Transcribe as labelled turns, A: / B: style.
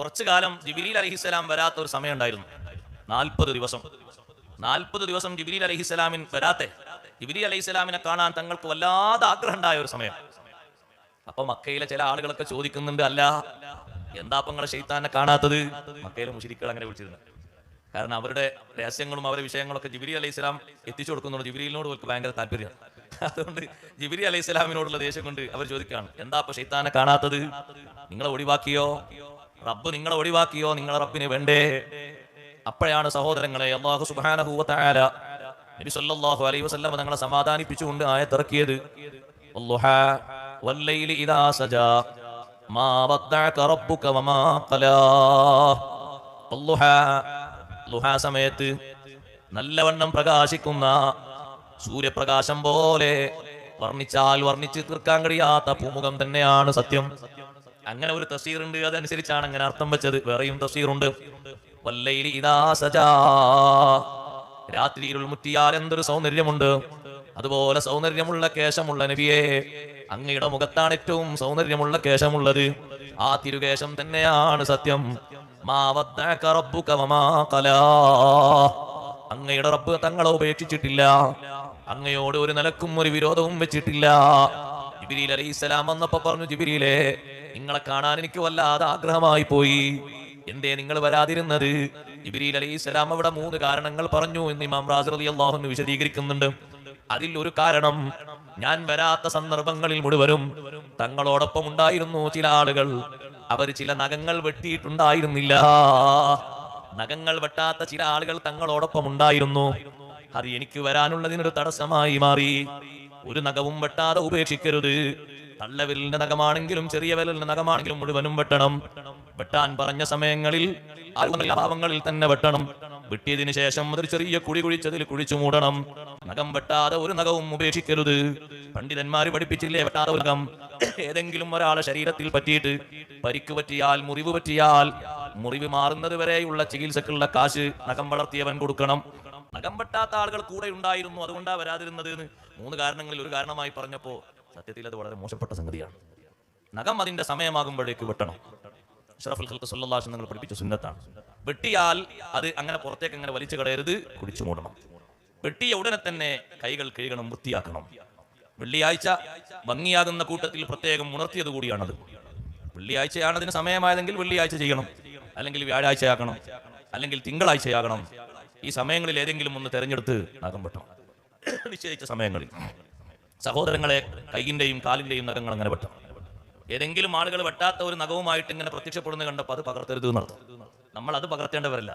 A: കുറച്ചു കാലം ജിബിലി അലഹിസ്സലാം വരാത്ത ഒരു സമയം ഉണ്ടായിരുന്നു. നാൽപ്പത് ദിവസം. നാൽപ്പത് ദിവസം ജിബിലി അലഹിസ്സലാമിൻ വരാത്തെ. ജിബിലി അലഹിസ്സലാമിനെ കാണാൻ തങ്ങൾക്ക് വല്ലാതെ ആഗ്രഹം ഉണ്ടായ ഒരു സമയം. അപ്പൊ മക്കയിലെ ചില ആളുകളൊക്കെ ചോദിക്കുന്നുണ്ട് അല്ല എന്താ അപ്പൊ നിങ്ങളെ ഷെയ്ത്താനെ കാണാത്തത്? മക്കയിലെ മുഷിരിക്കൾ അങ്ങനെ വിളിച്ചിരുന്നു. കാരണം അവരുടെ രഹസ്യങ്ങളും അവരുടെ വിഷയങ്ങളൊക്കെ ജിബിരി അലൈഹി സ്വലാം എത്തിച്ചു കൊടുക്കുന്നുണ്ട്. ജിബിലിനോട് അവർക്ക് ഭയങ്കര താല്പര്യമാണ് അതുകൊണ്ട് ജിബിരി അലൈഹി സ്വലാമിനോടുള്ള ദേഷ്യം കൊണ്ട് അവർ ചോദിക്കുകയാണ് എന്താ അപ്പൊ ഷെയ്ത്താനെ കാണാത്തത്? നിങ്ങളെ ഒഴിവാക്കിയോ? റബ്ബ് നിങ്ങളെ ഒഴിവാക്കിയോ നിങ്ങളെ റബ്ബിന് വേണ്ടേ? അപ്പോഴാണ് സഹോദരങ്ങളെ അള്ളാഹു സുബ്ഹാനഹു വ നബി സല്ലല്ലാഹു അലൈഹി വസല്ലം തങ്ങളെ സമാധാനിപ്പിച്ചുകൊണ്ട് ആയത്തിറക്കിയത്. തിറക്കിയത് ഇദാ മാ റബ്ബുക വമാ സമയത്ത് നല്ലവണ്ണം പ്രകാശിക്കുന്ന സൂര്യപ്രകാശം പോലെ വർണിച്ചാൽ വർണിച്ച് തീർക്കാൻ കഴിയാത്ത പൂമുഖം തന്നെയാണ് സത്യം. അങ്ങനെ ഒരു തഫ്സീറുണ്ട് അതനുസരിച്ചാണ് അങ്ങനെ അർത്ഥം വെച്ചത്. വേറെയും തസീറുണ്ട്. വല്ലൈലി ഇദാ സജാ. രാത്രി ഇരുൾ എന്തൊരു സൗന്ദര്യമുണ്ട്. അതുപോലെ സൗന്ദര്യമുള്ള കേശമുള്ള നബിയെ അങ്ങയുടെ മുഖത്താണ് ഏറ്റവും സൗന്ദര്യമുള്ള കേശമുള്ളത്. ആ തിരുകേശം തന്നെയാണ് സത്യം. അങ്ങയുടെ റബ്ബ് തങ്ങളെ ഉപേക്ഷിച്ചിട്ടില്ല. അങ്ങയോട് ഒരു നിലക്കും ഒരു വിരോധവും വെച്ചിട്ടില്ല. ജിബിരിൽ അലൈഹിസ്സലാം വന്നപ്പോ പറഞ്ഞു ജിബിരിയിലെ നിങ്ങളെ കാണാൻ എനിക്ക് വല്ലാതെ ആഗ്രഹമായി പോയി. എന്തേ നിങ്ങൾ വരാതിരുന്നത്? ജിബിരിൽ അലൈഹിസ്സലാം അവിടെ മൂന്ന് കാരണങ്ങൾ പറഞ്ഞു എന്ന് ഇമാം റാസ് അലി അൻഹു വിശദീകരിക്കുന്നുണ്ട്. അതിൽ ഒരു കാരണം ഞാൻ വരാത്ത സന്ദർഭങ്ങളിൽ മുഴുവനും തങ്ങളോടൊപ്പം ഉണ്ടായിരുന്നു ചില ആളുകൾ. അവർ ചില നഖങ്ങൾ വെട്ടിയിട്ടുണ്ടായിരുന്നില്ല. നഖങ്ങൾ വെട്ടാത്ത ചില ആളുകൾ തങ്ങളോടൊപ്പം ഉണ്ടായിരുന്നു. അത് എനിക്ക് വരാനുള്ളതിനൊരു തടസ്സമായി മാറി. ഒരു നഖവും വെട്ടാതെ ഉപേക്ഷിക്കരുത്. തള്ളവിരലിന്റെ നഖമാണെങ്കിലും ചെറിയ വിരലിന്റെ നഖമാണെങ്കിലും മുഴുവനും വെട്ടണം. വെട്ടാൻ പറഞ്ഞ സമയങ്ങളിൽ അഭാവങ്ങളിൽ തന്നെ വെട്ടണം. വെട്ടിയതിനു ശേഷം ഒരു ചെറിയ കുഴി കുഴിച്ചതിൽ കുഴിച്ചു മൂടണം. നഖം വെട്ടാതെ ഒരു നഖവും ഉപേക്ഷിക്കരുത്. പണ്ഡിതന്മാര് പഠിപ്പിച്ചില്ലേ വെട്ടാതെ ഒരു നഖം? ഏതെങ്കിലും ഒരാളെ ശരീരത്തിൽ പറ്റിയിട്ട് പരിക്ക് പറ്റിയാൽ മുറിവ് പറ്റിയാൽ മുറിവ് മാറുന്നത് വരെയുള്ള ചികിത്സക്കുള്ള കാശ് നഖം വളർത്തിയവൻ കൊടുക്കണം. നഖം വെട്ടാത്ത ആളുകൾ കൂടെ ഉണ്ടായിരുന്നു അതുകൊണ്ടാണ് വരാതിരുന്നത് മൂന്ന് കാരണങ്ങളിൽ ഒരു കാരണമായി പറഞ്ഞപ്പോ സത്യത്തിൽ അത് വളരെ മോശപ്പെട്ട സംഗതിയാണ്. നഖം അതിന്റെ സമയമാകുമ്പോഴേക്ക് വെട്ടണം. അഷ്റഫുൽ ഖൽഖ് സല്ലല്ലാഹു നിങ്ങൾ പഠിപ്പിച്ച സുന്നത്താണ്. വെട്ടിയാൽ അത് അങ്ങനെ പുറത്തേക്ക് അങ്ങനെ വലിച്ചു കളയരുത് കുടിച്ചു മൂടണം. വെട്ടിയ ഉടനെ തന്നെ കൈകൾ കഴുകണം വൃത്തിയാക്കണം. വെള്ളിയാഴ്ച ഭംഗിയാകുന്ന കൂട്ടത്തിൽ പ്രത്യേകം ഉണർത്തിയത് കൂടിയാണത്. വെള്ളിയാഴ്ചയാണ് അതിന് സമയമായതെങ്കിൽ വെള്ളിയാഴ്ച ചെയ്യണം. അല്ലെങ്കിൽ വ്യാഴാഴ്ചയാക്കണം അല്ലെങ്കിൽ തിങ്കളാഴ്ചയാകണം. ഈ സമയങ്ങളിൽ ഏതെങ്കിലും ഒന്ന് തെരഞ്ഞെടുത്ത് നഖം വെട്ടണം. നിശ്ചയിച്ച സമയങ്ങളിൽ. സഹോദരങ്ങളെ കൈയിന്റെയും കാലിന്റെയും നഖങ്ങൾ അങ്ങനെ വെട്ടണം ഏതെങ്കിലും ആളുകൾ വെട്ടാത്ത ഒരു നഖവുമായിട്ട് ഇങ്ങനെ പ്രത്യക്ഷപ്പെടുന്ന കണ്ടപ്പോൾ അത് പകർത്തരുത് എന്നർത്ഥം നമ്മൾ അത് പകർത്തേണ്ടവരല്ല.